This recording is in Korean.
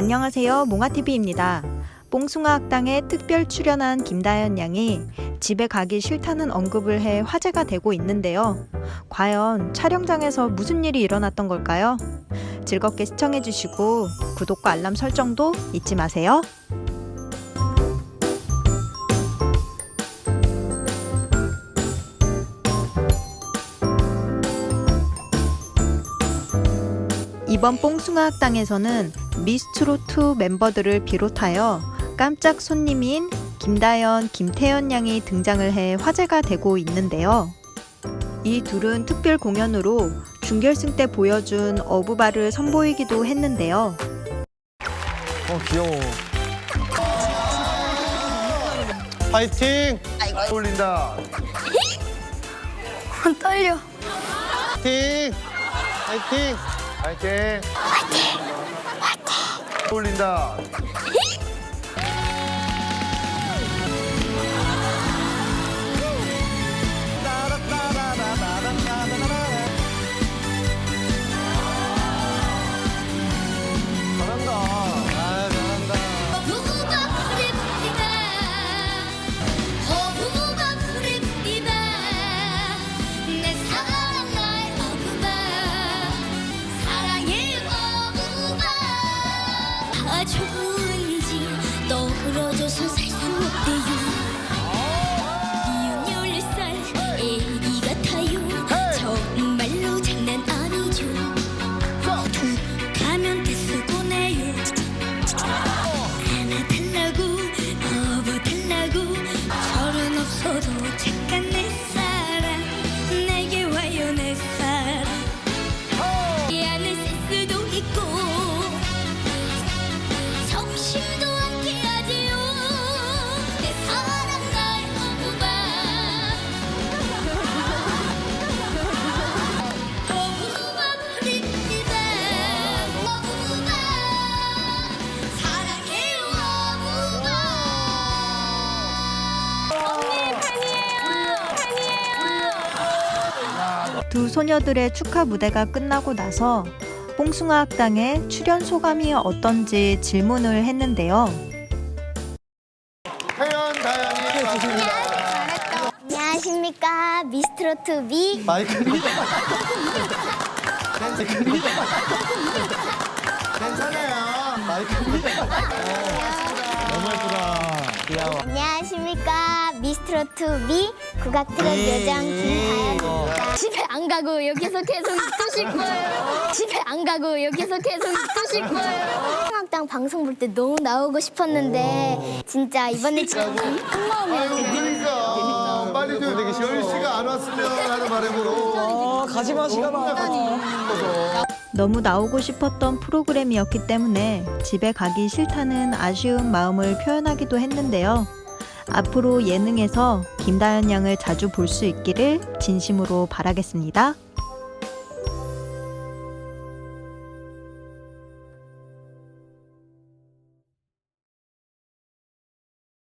안녕하세요. 몽아TV입니다. 뽕숭아 학당에 특별 출연한 김다현 양이 집에 가기 싫다는 언급을 해 화제가 되고 있는데요. 과연 촬영장에서 무슨 일이 일어났던 걸까요? 즐겁게 시청해주시고 구독과 알람 설정도 잊지 마세요. 이번 뽕숭아 학당에서는 미스트롯2 멤버들을 비롯하여 깜짝 손님인 김다연, 김태연 양이 등장을 해 화제가 되고 있는데요. 이 둘은 특별 공연으로 준결승 때 보여준 어부바를 선보이기도 했는데요. 어 귀여워. 파이팅! 올린다. 떨려. 파이팅! 파이팅! 파이팅! 파이팅! 올린다. 두 소녀들의 축하 무대가 끝나고 나서 뽕숭아 학당의 출연 소감이 어떤지 질문을 했는데요. 태연, 다현이 반갑습니다. 안녕하십니까 미스트로트 비 마이크. 괜찮아요. 마이크. 너무 예쁘다. 귀여워. 안녕하십니까 미스트로트 비 국악 트롯 요정 김다현입니다 집에 안 가고 여기서 계속 있고 싶어요. 집에 안 가고 여기서 계속 있고 싶어요 학당 방송 볼 때 너무 나오고 싶었는데 진짜 이번에 진짜 큰 마음으로 그러니까. 빨리 좀 10시가 안 왔으면 하는 바람으로. 가지마 시간 너무 나오고 싶었던 프로그램이었기 때문에 집에 가기 싫다는 아쉬운 마음을 표현하기도 했는데요. 앞으로 예능에서 김다연 양을 자주 볼 수 있기를 진심으로 바라겠습니다.